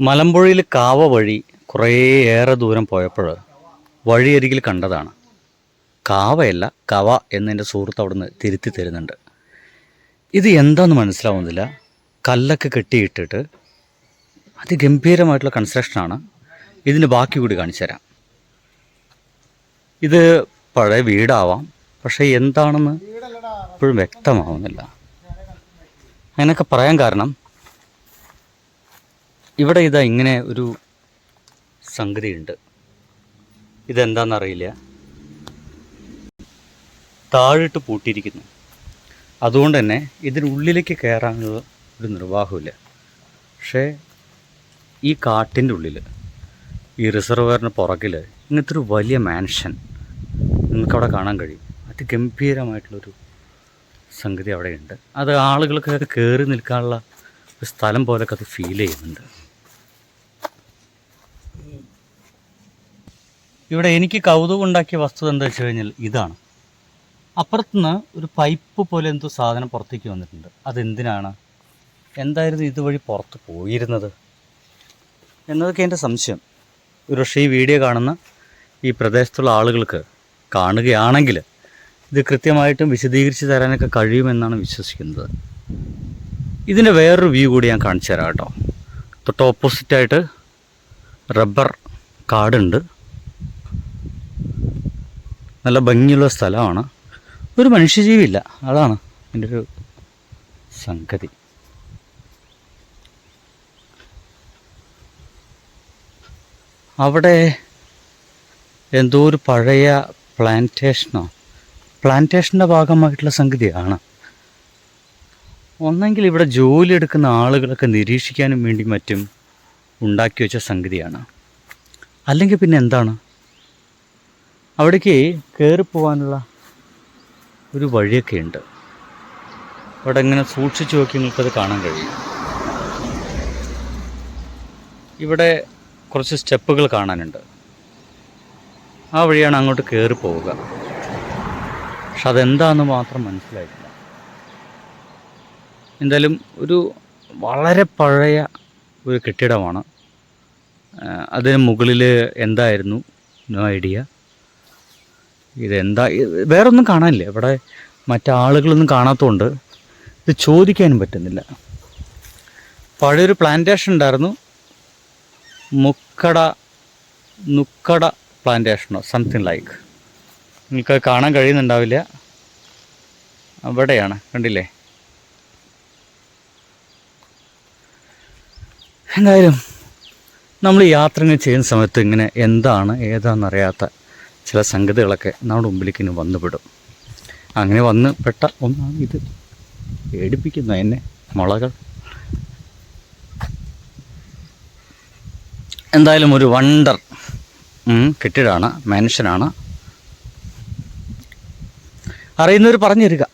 മലമ്പുഴയിൽ കാവ വഴി കുറേയേറെ ദൂരം പോയപ്പോൾ വഴിയരികിൽ കണ്ടതാണ്. കാവയല്ല കവ എന്നെന്റെ സുഹൃത്ത് അവിടുന്ന് തിരുത്തി തരുന്നുണ്ട്. ഇത് എന്താണെന്ന് മനസ്സിലാവുന്നില്ല. കല്ലൊക്കെ കെട്ടിയിട്ടിട്ട് അതിഗംഭീരമായിട്ടുള്ള കൺസ്ട്രക്ഷനാണ് ഇതിന് ബാക്കി കൂടി കാണിച്ചു തരാം. ഇത് പഴയ വീടാവാം പക്ഷേ എന്താണെന്ന് ഇപ്പോഴും വ്യക്തമാവുന്നില്ല. അങ്ങനെയൊക്കെ പറയാൻ കാരണം ഇവിടെ ഇതാ ഇങ്ങനെ ഒരു സംഗതിയുണ്ട്. ഇതെന്താണെന്നറിയില്ല താഴിട്ട് പൂട്ടിയിരിക്കുന്നു. അതുകൊണ്ട് തന്നെ ഇതിനുള്ളിലേക്ക് കയറാനുള്ള ഒരു നിർവാഹമില്ല പക്ഷേ ഈ കാട്ടിന്റെ ഉള്ളിൽ ഈ റിസർവറിന് പുറകിൽ ഇങ്ങനത്തെ ഒരു വലിയ മാൻഷൻ നിങ്ങൾക്കവിടെ കാണാൻ കഴിയും. അതിഗംഭീരമായിട്ടുള്ളൊരു സംഗതി അവിടെയുണ്ട്. അത് ആളുകൾക്ക് കയറി നിൽക്കാനുള്ള ഒരു സ്ഥലം പോലൊക്കെ അത് ഫീൽ ചെയ്യുന്നുണ്ട്. ഇവിടെ എനിക്ക് കൗതുകം ഉണ്ടാക്കിയ വസ്തുത എന്താ വെച്ച് കഴിഞ്ഞാൽ ഇതാണ്. അപ്പുറത്തുനിന്ന് ഒരു പൈപ്പ് പോലെ എന്തോ സാധനം പുറത്തേക്ക് വന്നിട്ടുണ്ട്. അതെന്തിനാണ്? എന്തായിരുന്നു ഇതുവഴി പുറത്ത് പോയിരുന്നത്? എന്നതൊക്കെ എന്റെ സംശയം. ഒരു പക്ഷേ ഈ വീഡിയോ കാണുന്ന ഈ പ്രദേശത്തുള്ള ആളുകൾക്ക് കാണുകയാണെങ്കിൽ ഇത് കൃത്യമായിട്ടും വിശദീകരിച്ച് തരാനൊക്കെ കഴിയുമെന്നാണ് വിശ്വസിക്കുന്നത്. ഇതിന്റെ വേറൊരു വ്യൂ കൂടി ഞാൻ കാണിച്ചു തരാം കേട്ടോ. തൊട്ട് ഓപ്പോസിറ്റായിട്ട് റബ്ബർ കാടുണ്ട്. നല്ല ഭംഗിയുള്ള സ്ഥലമാണ്. ഒരു മനുഷ്യജീവി മനുഷ്യജീവിയില്ല. അതാണ് എന്റെ ഒരു സംഗതി. അവിടെ എന്തോ ഒരു പഴയ പ്ലാന്റേഷനോ പ്ലാന്റേഷന്റെ ഭാഗമായിട്ടുള്ള സംഗതിയാണ്. ഒന്നെങ്കിൽ ഇവിടെ ജോലി എടുക്കുന്ന ആളുകളൊക്കെ നിരീക്ഷിക്കാനും വേണ്ടി മറ്റും ഉണ്ടാക്കി വെച്ച സംഗതിയാണ്. അല്ലെങ്കിൽ പിന്നെ എന്താണ്? അവിടേക്ക് കയറി പോകാനുള്ള ഒരു വഴിയൊക്കെ ഉണ്ട്. അവിടെ ഇങ്ങനെ സൂക്ഷിച്ചു നോക്കി നിങ്ങൾക്കത് കാണാൻ കഴിയും. ഇവിടെ കുറച്ച് സ്റ്റെപ്പുകൾ കാണാനുണ്ട്. ആ വഴിയാണ് അങ്ങോട്ട് കയറി പോവുക. പക്ഷെ അതെന്താണെന്ന് മാത്രം മനസ്സിലായിട്ടില്ല. എന്തായാലും ഒരു വളരെ പഴയ ഒരു കെട്ടിടമാണ്. അതിന് മുകളിൽ എന്തായിരുന്നു? No idea. ഇതെന്താ? വേറെ ഒന്നും കാണാനില്ല? ഇവിടെ മറ്റാളുകളൊന്നും കാണാത്തതുകൊണ്ട് ഇത് ചോദിക്കാനും പറ്റുന്നില്ല. പഴയൊരു പ്ലാന്റേഷൻ ഉണ്ടായിരുന്നു. മുക്കട നുക്കട പ്ലാന്റേഷനോ സംതിങ് ലൈക്ക് നിങ്ങൾക്ക് കാണാൻ കഴിയുന്നുണ്ടാവില്ല. അവിടെയാണ് കണ്ടില്ലേ? എന്തായാലും നമ്മൾ യാത്രകൾ ചെയ്യുന്ന സമയത്ത് ഇങ്ങനെ എന്താണ് ഏതാണെന്നറിയാത്ത ചില സംഗതികളൊക്കെ നമ്മുടെ മുമ്പിലേക്ക് ഇനി വന്നുപെടും അങ്ങനെ വന്ന് പെട്ട ഒന്നാണ് ഇത്. പേടിപ്പിക്കുന്ന എന്നെ മുളകൾ. എന്തായാലും ഒരു വണ്ടർ കെട്ടിടമാണ് മനുഷ്യനാണ്. അറിയുന്നവർ പറഞ്ഞു തരിക.